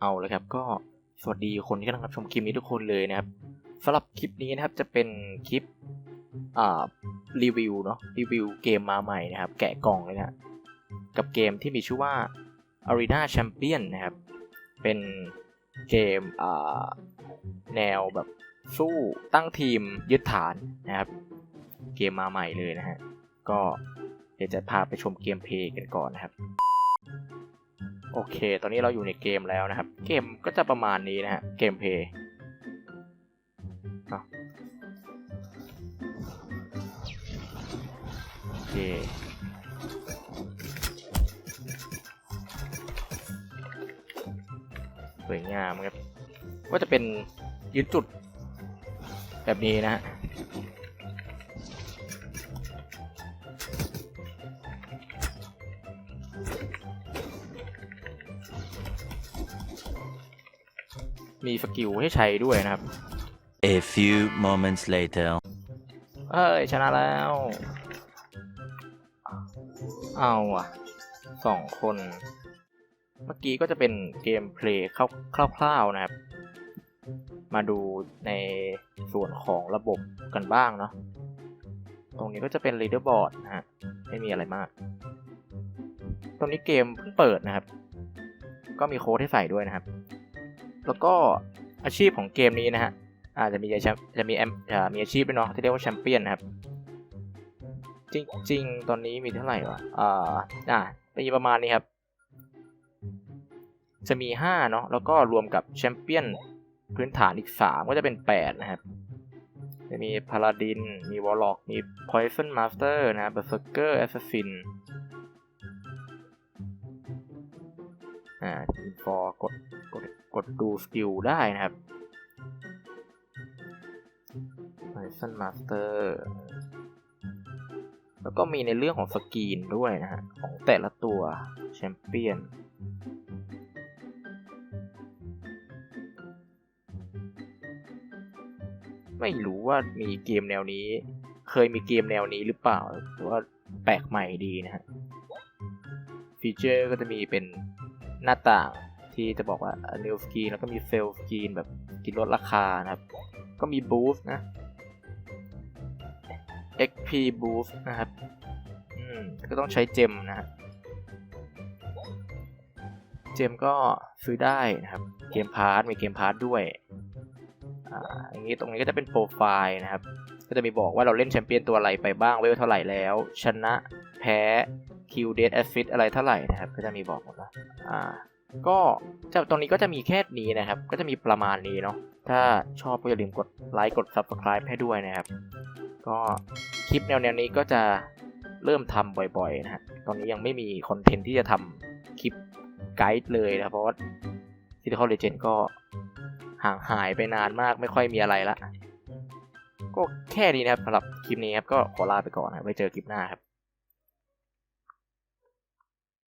เอาเลยครับ ก็สวัสดีคนที่กำลังรับชมคลิปนี้ทุกคนเลยนะครับสำหรับคลิปนี้นะครับจะเป็นคลิปอ่ารีวิวเนาะรีวิวเกมมาใหม่นะครับ แกะกล่องเลยนะกับเกมที่มีชื่อว่า Arena Champion นะครับ เป็นเกมอ่าแนวแบบสู้ตั้งทีมยึดฐานนะครับ เกมมาใหม่เลยนะฮะก็เดี๋ยวจะพาไปชมเกมเพลย์กันก่อนนะครับ โอเค ตอนนี้เราอยู่ในเกมแล้วนะครับ เกมก็จะประมาณนี้นะฮะ เกมเพย์เอาโอเคสวยงามครับ ก็จะเป็นยึดจุดแบบนี้นะฮะ มีสกิลให้ใช้ด้วยนะครับ A few moments later. เอ้ยชนะแล้ว เอาอะสองคน เมื่อกี้ก็จะเป็นเกมเพลย์คร่าวๆนะครับ มาดูในส่วนของระบบกันบ้างเนาะ ตรงนี้ก็จะเป็น leaderboard นะฮะ ไม่มีอะไรมาก ตรงนี้เกมเพิ่งเปิดนะครับ ก็มีโค้ดให้ใส่ด้วยนะครับ แล้วก็อาชีพของเกมนี้นะฮะอาจจะมีจะมีแอมมีอาชีพด้วยเนาะที่เรียกว่าแชมเปี้ยนครับจริงๆ ตอนนี้มีเท่าไหร่วะอ่าอ่ามีประมาณนี้ครับ จะมีห้าเนาะแล้วก็รวมกับแชมเปี้ยนพื้นฐานอีกสามก็จะเป็นแปดนะครับ จะมีพาลาดิน มีวอลล็อก มีพอย o n นมาสเตอร์นะเบอร์เซอร์เกอร์แอสซัสซินอ่าฟอร์กดกด กดดูสกิลได้นะครับ Python Master แล้วก็มีในเรื่องของสกรีนด้วยนะฮะ ของแต่ละตัวแชมเปี้ยนไม่รู้ว่ามีเกมแนวนี้ เคยมีเกมแนวนี้หรือเปล่าหรือว่าแปลกใหม่ดีนะฮะฟีเจอร์ก็จะมีเป็นหน้าต่าง ที่จะบอกว่า new screen แล้วก็มี fail screen แบบกินลดราคานะครับ ก็มี boost นะ XP boost นะครับ อืม ก็ต้องใช้เจมนะ เจมก็ซื้อได้นะครับ เกมพาร์ทมีเกมพาร์ทด้วย อ่า อย่างนี้ตรงนี้ก็จะเป็นโปรไฟล์นะครับ ก็จะมีบอกว่าเราเล่นแชมเปี้ยนตัวอะไรไปบ้าง เวลเท่าไหร่แล้ว ชนะ แพ้ คิวเดสแอฟฟิตอะไรเท่าไหร่นะครับ ก็จะมีบอกหมดนะ อ่า ก็จะตรงนี้ก็จะมีแค่นี้นะครับ ก็จะมีประมาณนี้เนาะถ้าชอบก็อย่าลืมกดไลค์กด Subscribe ให้ด้วยนะครับ ก็คลิปแนวแนวนี้ก็จะเริ่มทำบ่อยๆนะฮะตอนนี้ยังไม่มีคอนเทนต์ที่จะทำคลิปไกด์เลยนะเพราะว่า Critical Legend ก็ห่างหายไปนานมากไม่ค่อยมีอะไรละ ก็แค่นี้นะครับสำหรับคลิปนี้ครับ ก็ขอลาไปก่อนนะไว้เจอคลิปหน้าครับ